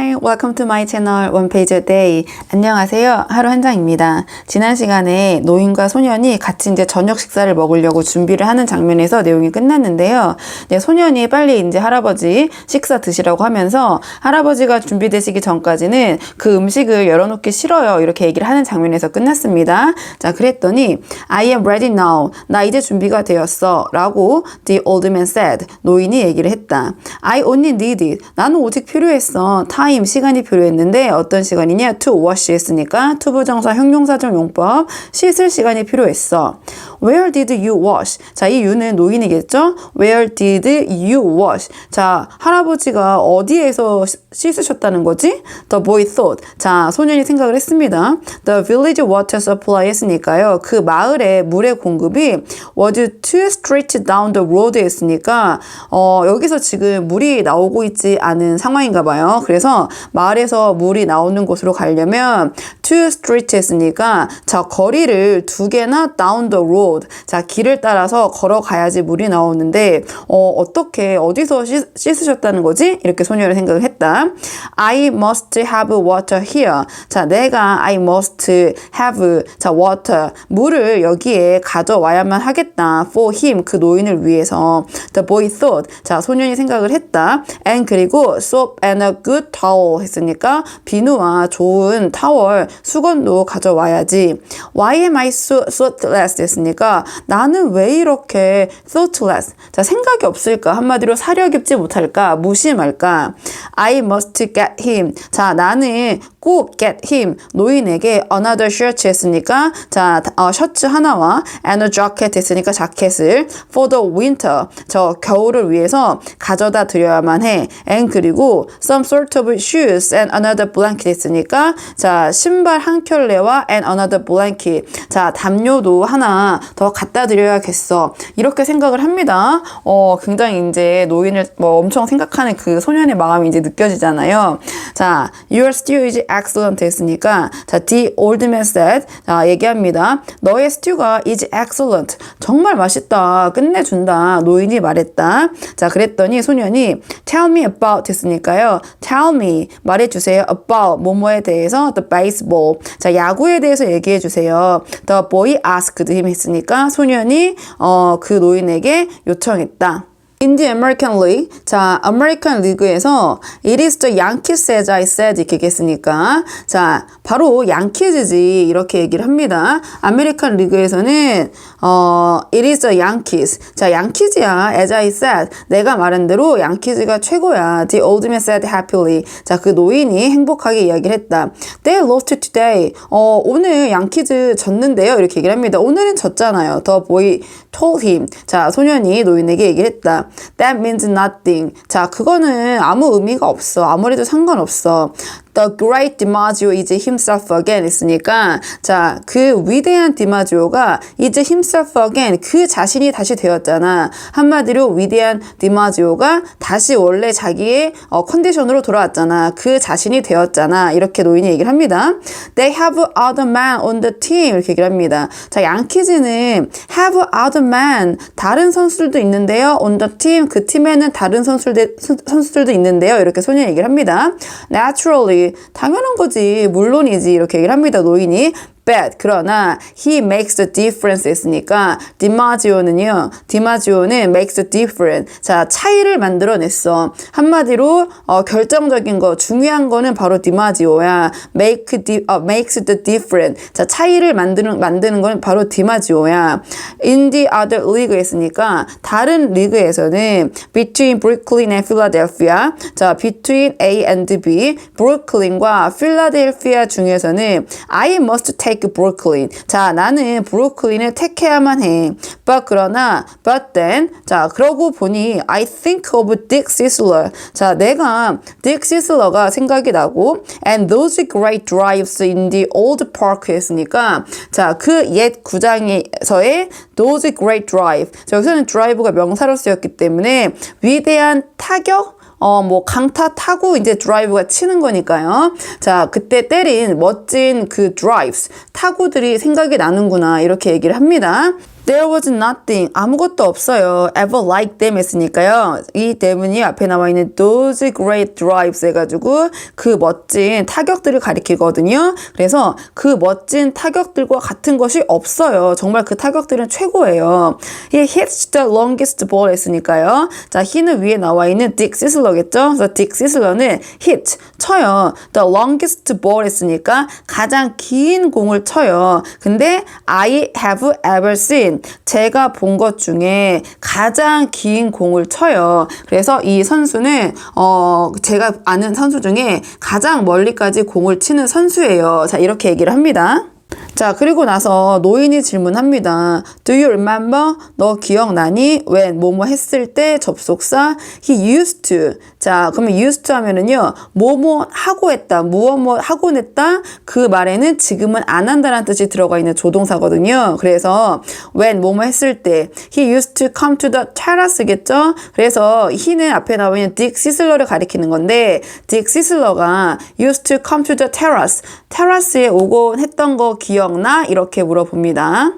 Hi, welcome to my channel One Page a Day. 안녕하세요. 하루 한 장입니다. 지난 시간에 노인과 소년이 같이 이제 저녁 식사를 먹으려고 준비를 하는 장면에서 내용이 끝났는데요. 네, 소년이 빨리 이제 할아버지 식사 드시라고 하면서 할아버지가 준비되시기 전까지는 그 음식을 열어놓기 싫어요. 이렇게 얘기를 하는 장면에서 끝났습니다. 자, 그랬더니 I am ready now. 나 이제 준비가 되었어. 라고 the old man said. 노인이 얘기를 했다. I only need it. 나는 오직 필요했어. time, 시간이 필요했는데 어떤 시간이냐? to wash 했으니까 투부정사 형용사적 용법 씻을 시간이 필요했어. Where did you wash? 자, 이 you는 노인이겠죠? Where did you wash? 자, 할아버지가 어디에서 씻- 씻으셨다는 거지? The boy thought. 자, 소년이 생각을 했습니다. The village water supply 했으니까요. 그 마을의 물의 공급이 was too straight down the road 했으니까 어, 여기서 지금 물이 나오고 있지 않은 상황인가 봐요. 그래서 마을에서 물이 나오는 곳으로 가려면 too straight 했으니까 자, 거리를 두 개나 down the road. 자, 길을 따라서 걸어가야지 물이 나오는데 어, 어떻게 어디서 씻, 씻으셨다는 거지? 이렇게 소녀를 생각을 했다. I must have water here. 자, 내가 I must have 자, water 물을 여기에 가져와야만 하겠다. for him 그 노인을 위해서. The boy thought. 자, 소년이 생각을 했다. and 그리고 soap and a good towel 했으니까 비누와 좋은 타월, 수건도 가져와야지. Why am I so thoughtless 했으니까 나는 왜 이렇게 thoughtless? 자, 생각이 없을까? 한마디로 사려 깊지 못할까? 무심할까? I must get him. 자, 나는 꼭 get him. 노인에게 another shirt 했으니까 자, 어, 셔츠 하나와 and a jacket 했으니까 자켓을 for the winter. 저 겨울을 위해서 가져다 드려야만 해. and 그리고 some sort of shoes and another blanket 했으니까 자, 신발 한 켤레와 and another blanket. 자, 담요도 하나 더 갖다 드려야겠어. 이렇게 생각을 합니다. 어, 굉장히 이제 노인을 뭐 엄청 생각하는 그 소년의 마음이 이제 느껴지잖아요. 자, your stew is excellent 했으니까 자, the old man said 자, 얘기합니다. 너의 스튜가 is excellent. 정말 맛있다. 끝내준다. 노인이 말했다. 자, 그랬더니 소년이 tell me about 했으니까요. tell me 말해주세요. about 뭐뭐에 대해서 the baseball. 자, 야구에 대해서 얘기해 주세요. The boy asked him 했으니까 소년이 어, 그 노인에게 요청했다. The American League, 자, 아메리칸 리그에서 It is the Yankees as I said 이렇게 얘기했으니까 자, 바로 양키즈지 이렇게 얘기를 합니다. 아메리칸 리그에서는 어, It is the Yankees. 자, 양키즈야. As I said, 내가 말한 대로 양키즈가 최고야. The old man said happily. 자, 그 노인이 행복하게 이야기를 했다. They lost today. 어, 오늘 양키즈 졌는데요. 이렇게 얘기를 합니다. 오늘은 졌잖아요. The boy told him. 자, 소년이 노인에게 얘기를 했다. That means nothing. 자, 그거는 아무 의미가 없어. 아무래도 상관없어. The great DiMaggio is himself again 했으니까 자, 그 위대한 디마지오가 is himself again 그 자신이 다시 되었잖아. 한마디로 위대한 디마지오가 다시 원래 자기의 어, 컨디션으로 돌아왔잖아. 그 자신이 되었잖아. 이렇게 노인이 얘기를 합니다. They have other man on the team 이렇게 얘기를 합니다. 자, 양키즈는 have other man 다른 선수들도 있는데요. on the team 그 팀에는 다른 선수들 선수들도 있는데요. 이렇게 소년이 얘기를 합니다. Naturally 당연한 거지. 물론이지. 이렇게 얘기를 합니다. 노인이. But 그러나 he makes the difference 했으니까 디마지오는요. 디마지오는 makes the difference. 자 차이를 만들어냈어. 한마디로 어, 결정적인 거 중요한 거는 바로 디마지오야. make di, 어, makes the difference. 자 차이를 만드는 만드는 거는 바로 디마지오야. In the other league 했으니까 다른 리그에서는 between Brooklyn and Philadelphia. 자 between A and B 브루클린과 필라델피아 중에서는 I must take Brooklyn. 자, 나는 브루클린을 택해야만 해. But 그러나 but then 자, 그러고 보니 I think of Dick Sisler. 자, 내가 Dick Sisler가 생각이 나고 and those great drives in the old park 했으니까 자, 그 옛 구장에서의 those great drive. 자, 여기서는 drive가 명사로 쓰였기 때문에 위대한 타격 어, 뭐, 강타 타고 이제 드라이브가 치는 거니까요. 자, 그때 때린 멋진 그 드라이브스, 타구들이 생각이 나는구나. 이렇게 얘기를 합니다. There was nothing. 아무것도 없어요. Ever like them 했으니까요. 이 때문이 앞에 나와 있는 those great drives 해가지고 그 멋진 타격들을 가리키거든요. 그래서 그 멋진 타격들과 같은 것이 없어요. 정말 그 타격들은 최고예요. He hits the longest ball 했으니까요. 자, he는 위에 나와 있는 딕 시슬러겠죠? 그래서 딕 시슬러는 hit, 쳐요. The longest ball 했으니까 가장 긴 공을 쳐요. 근데 I have ever seen 제가 본 것 중에 가장 긴 공을 쳐요. 그래서 이 선수는 어 제가 아는 선수 중에 가장 멀리까지 공을 치는 선수예요. 자 이렇게 얘기를 합니다. 자, 그리고 나서 노인이 질문합니다. Do you remember? 너 기억나니? when 뭐뭐 했을 때 접속사 he used to. 자, 그러면 used to 하면은요. 뭐뭐 하고 했다. 무엇 뭐 하곤 했다. 그 말에는 지금은 안 한다라는 뜻이 들어가 있는 조동사거든요. 그래서 when 뭐뭐 했을 때 he used to come to the terrace겠죠? 그래서 he는 앞에 나와 있는 딕 시슬러를 가리키는 건데 딕 시슬러가 used to come to the terrace. 테라스에 오곤 했던 거 기억나? 이렇게 물어봅니다.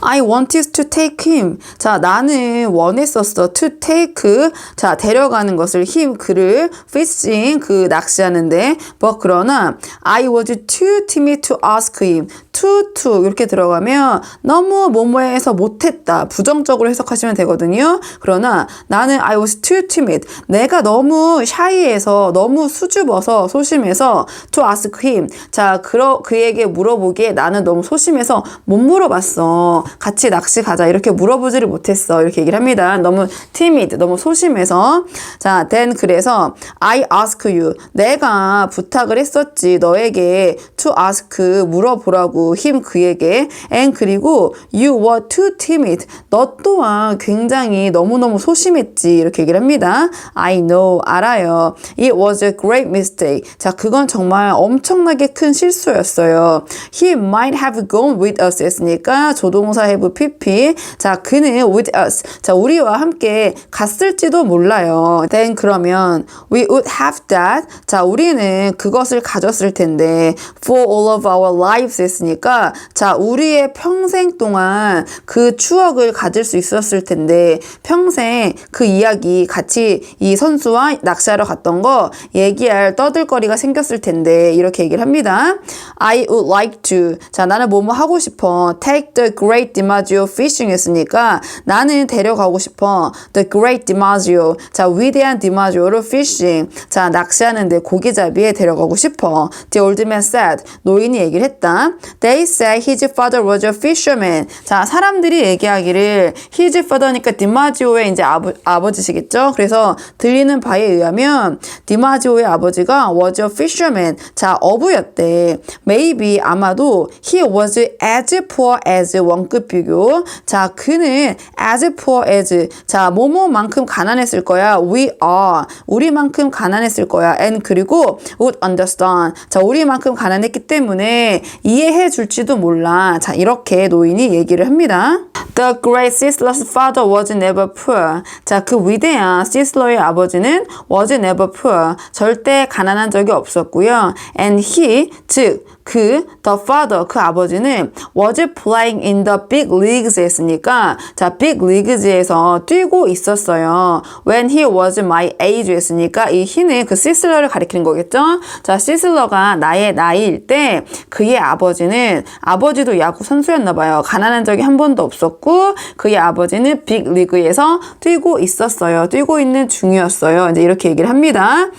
I wanted to take him. 자, 나는 원했었어. to take. 자, 데려가는 것을 him, 그를 fishing, 그 낚시하는데. but 그러나 I was too timid to ask him. too, to 이렇게 들어가면 너무 뭐뭐해서 못했다. 부정적으로 해석하시면 되거든요. 그러나 나는 I was too timid. 내가 너무 샤이해서 너무 수줍어서 소심해서 to ask him. 자, 그러, 그에게 물어보기에 나는 너무 소심해서 못 물어봤어. 같이 낚시 가자. 이렇게 물어보지를 못했어. 이렇게 얘기를 합니다. 너무 timid, 너무 소심해서. 자, then 그래서 I ask you. 내가 부탁을 했었지. 너에게 to ask 물어보라고 him 그에게 and 그리고 you were too timid. 너 또한 굉장히 너무너무 소심했지. 이렇게 얘기를 합니다. I know. 알아요. It was a great mistake. 자, 그건 정말 엄청나게 큰 실수였어요. He might have gone with us 했으니까 조동사 have pp. 자, 그는 with us. 자, 우리와 함께 갔을지도 몰라요. then 그러면 we would have that. 자, 우리는 그것을 가졌을 텐데 for all of our lives 했으니까 자, 우리의 평생 동안 그 추억을 가질 수 있었을 텐데 평생 그 이야기 같이 이 선수와 낚시하러 갔던 거 얘기할 떠들거리가 생겼을 텐데 이렇게 얘기를 합니다. I would like to. 자, 나는 뭐뭐 하고 싶어. Take the Great DiMaggio fishing 했으니까 나는 데려가고 싶어. The Great DiMaggio. 자, 위대한 디마지오를 fishing. 자, 낚시하는데 고기잡이에 데려가고 싶어. The old man said. 노인이 얘기를 했다. They said his father was a fisherman. 자, 사람들이 얘기하기를 his father니까 디마지오의 이제 아버, 아버지시겠죠? 그래서 들리는 바에 의하면 디마지오의 아버지가 was a fisherman. 자, 어부였대. Maybe 아마도 he was as poor as 원급 비교. 자, 그는 as poor as. 자, 뭐뭐만큼 가난했을 거야. We are. 우리만큼 가난했을 거야. And 그리고 would understand. 자, 우리만큼 가난했기 때문에 이해해 줄지도 몰라. 자, 이렇게 노인이 얘기를 합니다. The great Sislor's father was never poor. 자, 그 위대한 시슬러의 아버지는 was never poor. 절대 가난한 적이 없었고요. And he, 즉, 그 the father 그 아버지는 was playing in the big leagues 했으니까 자 big leagues에서 뛰고 있었어요. When he was my age 했으니까 이 he는 그 시슬러를 가리키는 거겠죠. 자 시슬러가 나의 나이일 때 그의 아버지는 아버지도 야구 선수였나 봐요. 가난한 적이 한 번도 없었고 그의 아버지는 빅 리그에서 뛰고 있었어요. 뛰고 있는 중이었어요. 이제 이렇게 얘기를 합니다.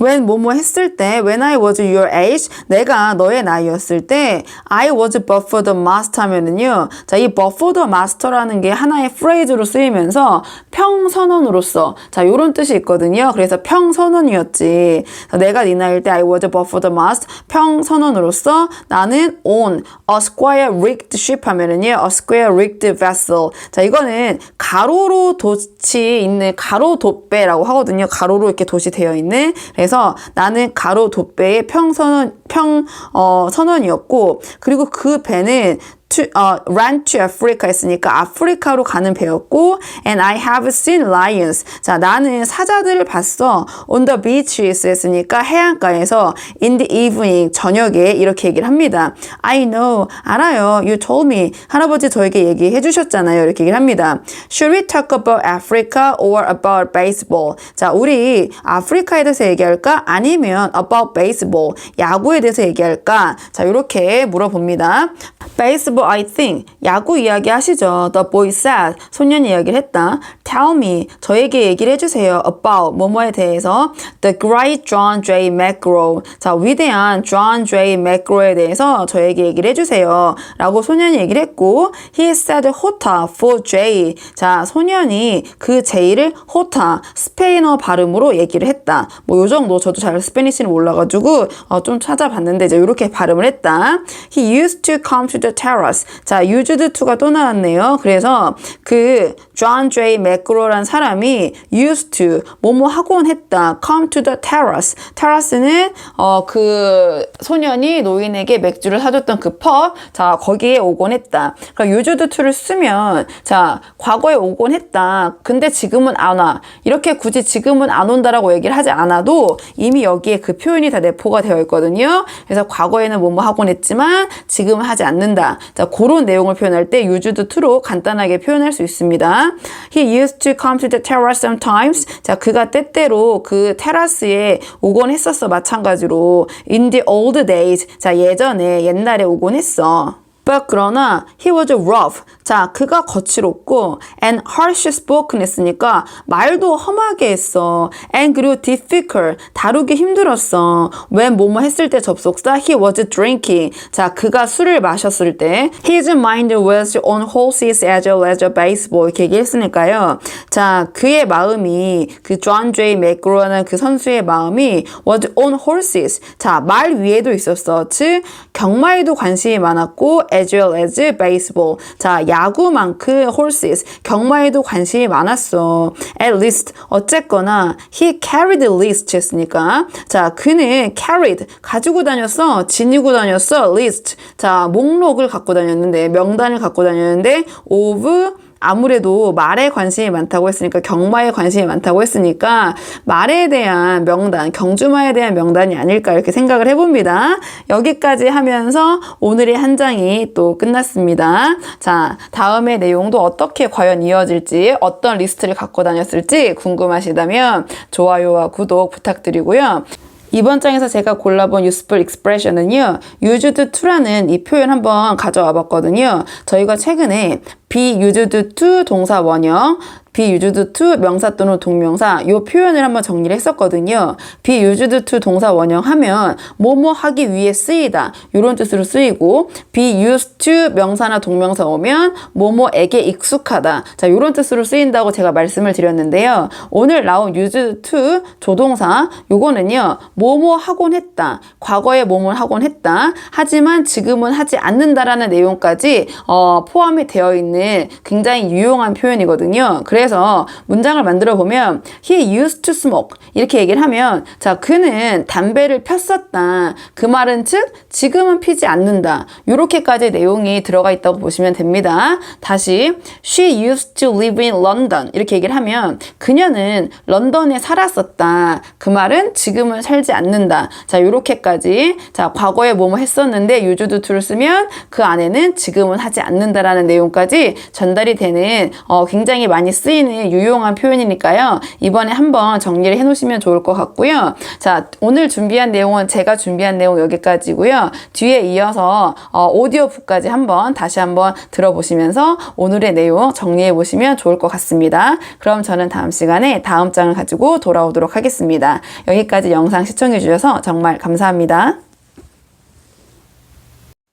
When 뭐뭐 했을 때 when I was your age 내가 너의 나이였을 때 I was but for the master 하면은요 자 이 but for the master라는 게 하나의 프레이즈로 쓰이면서 평선언으로서. 자 요런 뜻이 있거든요. 그래서 평선언이었지. 내가 네 나이일 때 I was but for the master 평선언으로서 나는 on a square rigged ship 하면은요 a square rigged vessel. 자 이거는 가로로 돛이 있는 가로 돛배라고 하거든요. 가로로 이렇게 돛이 되어 있는. 그래서 나는 가로 돛배의 평선언 평 어, 선언이었고 그리고 그 배는 to, 어, run to Africa 했으니까 아프리카로 가는 배였고 and I have seen lions. 자, 나는 사자들을 봤어. on the beaches 했으니까 해안가에서 in the evening 저녁에 이렇게 얘기를 합니다. I know 알아요. You told me 할아버지 저에게 얘기해 주셨잖아요. 이렇게 얘기를 합니다. Should we talk about Africa or about baseball? 자, 우리 아프리카에 대해서 얘기할까? 아니면 about baseball 야구에 대해서 얘기할까? 자, 이렇게 물어봅니다. Baseball, I think. 야구 이야기 하시죠. The boy said. 소년이 이야기를 했다. Tell me. 저에게 얘기를 해주세요. About. 뭐뭐에 대해서. The great John J. McGraw. 자, 위대한 John J. McGraw에 대해서 저에게 얘기를 해주세요. 라고 소년이 얘기를 했고, He said 호타 for J. 자, 소년이 그 J를 호타, 스페인어 발음으로 얘기를 했다. 뭐, 요 정도. 저도 잘 스페니쉬는 몰라가지고, 어, 좀 찾아봤는데, 이제 이렇게 발음을 했다. He used to come to the terrace. 자, used to가 또 나왔네요. 그래서 그 John J. McGraw란 사람이 used to 뭐뭐 하곤 했다. come to the terrace. terrace는 어 그 소년이 노인에게 맥주를 사줬던 그 펍. 자, 거기에 오곤 했다. 그러니까 used to를 쓰면 자, 과거에 오곤 했다. 근데 지금은 안 와. 이렇게 굳이 지금은 안 온다라고 얘기를 하지 않아도 이미 여기에 그 표현이 다 내포가 되어 있거든요. 그래서 과거에는 뭐뭐 하곤 했지만 지금은 하지 않는다. 자, 그런 내용을 표현할 때 used to로 간단하게 표현할 수 있습니다. He used to come to the terrace sometimes. 자, 그가 때때로 그 테라스에 오곤 했었어. 마찬가지로 in the old days. 자, 예전에 옛날에 오곤 했어. But 그러나 he was rough. 자, 그가 거칠었고 and harsh spoken 했으니까 말도 험하게 했어. and 그리고 difficult. 다루기 힘들었어. when 뭐뭐 했을 때 접속사 he was drinking. 자, 그가 술을 마셨을 때 his mind was on horses as well as baseball 이렇게 얘기했으니까요. 자, 그의 마음이 그존 제이 맥그로라는 그 선수의 마음이 was on horses. 자, 말 위에도 있었어. 즉 경마에도 관심이 많았고 as well as baseball. 자, 야구만큼 horses, 경마에도 관심이 많았어. At least, 어쨌거나 he carried list 했으니까 자, 그는 carried, 가지고 다녔어. 지니고 다녔어. list. 자, 목록을 갖고 다녔는데, 명단을 갖고 다녔는데 of 아무래도 말에 관심이 많다고 했으니까 경마에 관심이 많다고 했으니까 말에 대한 명단, 경주마에 대한 명단이 아닐까 이렇게 생각을 해봅니다. 여기까지 하면서 오늘의 한 장이 또 끝났습니다. 자, 다음의 내용도 어떻게 과연 이어질지 어떤 리스트를 갖고 다녔을지 궁금하시다면 좋아요와 구독 부탁드리고요. 이번 장에서 제가 골라본 useful expression은요, used to라는 이 표현 한번 가져와 봤거든요. 저희가 최근에 be used to 동사 원형, used to 명사 또는 동명사 요 표현을 한번 정리를 했었거든요. used to 동사 원형 하면 뭐뭐 하기 위해 쓰이다 요런 뜻으로 쓰이고 used to 명사나 동명사 오면 뭐뭐에게 익숙하다 자 요런 뜻으로 쓰인다고 제가 말씀을 드렸는데요. 오늘 나온 used to 조동사 요거는요. 뭐뭐 하곤 했다. 과거에 뭐뭐 하곤 했다. 하지만 지금은 하지 않는다라는 내용까지 어, 포함이 되어 있는 굉장히 유용한 표현이거든요. 그래 서 문장을 만들어 보면 he used to smoke 이렇게 얘기를 하면 자 그는 담배를 폈었다. 그 말은 즉 지금은 피지 않는다. 이렇게까지 내용이 들어가 있다고 보시면 됩니다. 다시 she used to live in London 이렇게 얘기를 하면 그녀는 런던에 살았었다. 그 말은 지금은 살지 않는다. 자 이렇게까지 자 과거에 뭐뭐 했었는데 used to를 쓰면 그 안에는 지금은 하지 않는다라는 내용까지 전달이 되는 어, 굉장히 많이 쓰 이는 유용한 표현이니까요. 이번에 한번 정리를 해 놓으시면 좋을 것 같고요. 자, 오늘 준비한 내용은 제가 준비한 내용 여기까지고요. 뒤에 이어서 어, 오디오북까지 한번 다시 한번 들어보시면서 오늘의 내용 정리해 보시면 좋을 것 같습니다. 그럼 저는 다음 시간에 다음 장을 가지고 돌아오도록 하겠습니다. 여기까지 영상 시청해 주셔서 정말 감사합니다.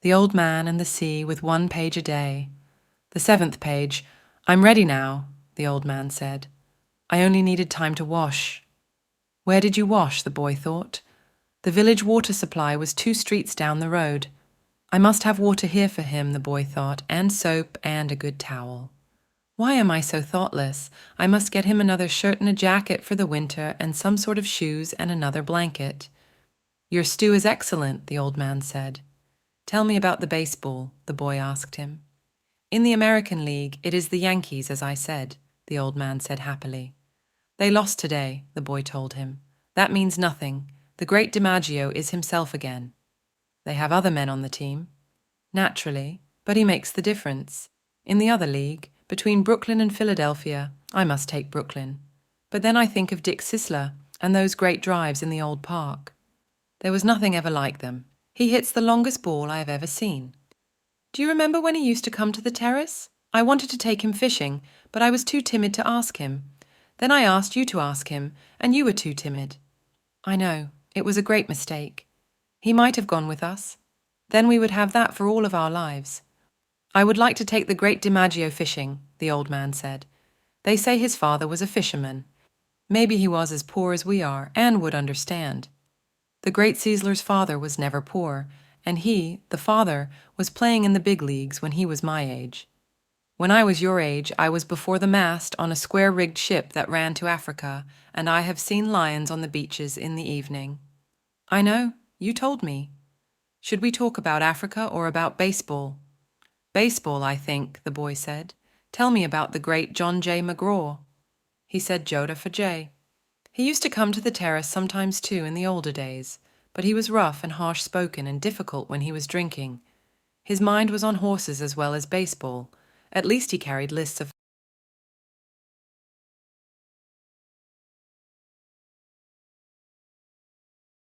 The Old Man and the Sea with one page a day. The seventh page. I'm ready now, the old man said. I only needed time to wash. Where did you wash? the boy thought. The village water supply was two streets down the road. I must have water here for him, the boy thought, and soap and a good towel. Why am I so thoughtless? I must get him another shirt and a jacket for the winter, and some sort of shoes and another blanket. Your stew is excellent, the old man said. Tell me about the baseball, the boy asked him. In the American League, it is the Yankees, as I said, the old man said happily. They lost today, the boy told him. That means nothing. The great DiMaggio is himself again. They have other men on the team. Naturally, but he makes the difference. In the other league, between Brooklyn and Philadelphia, I must take Brooklyn. But then I think of Dick Sisler and those great drives in the old park. There was nothing ever like them. He hits the longest ball I have ever seen. Do you remember when he used to come to the terrace? I wanted to take him fishing, but I was too timid to ask him. Then I asked you to ask him, and you were too timid. I know, it was a great mistake. He might have gone with us. Then we would have that for all of our lives. I would like to take the great DiMaggio fishing, the old man said. They say his father was a fisherman. Maybe he was as poor as we are and would understand. The great Caesar's father was never poor, and he, the father, was playing in the big leagues when he was my age. When I was your age, I was before the mast on a square rigged ship that ran to Africa, and I have seen lions on the beaches in the evening. I know, you told me. Should we talk about Africa or about baseball? Baseball, I think, the boy said. Tell me about the great John J. McGraw. He said Joda for J. He used to come to the terrace sometimes too in the older days, but he was rough and harsh spoken and difficult when he was drinking. His mind was on horses as well as baseball. At least he carried lists of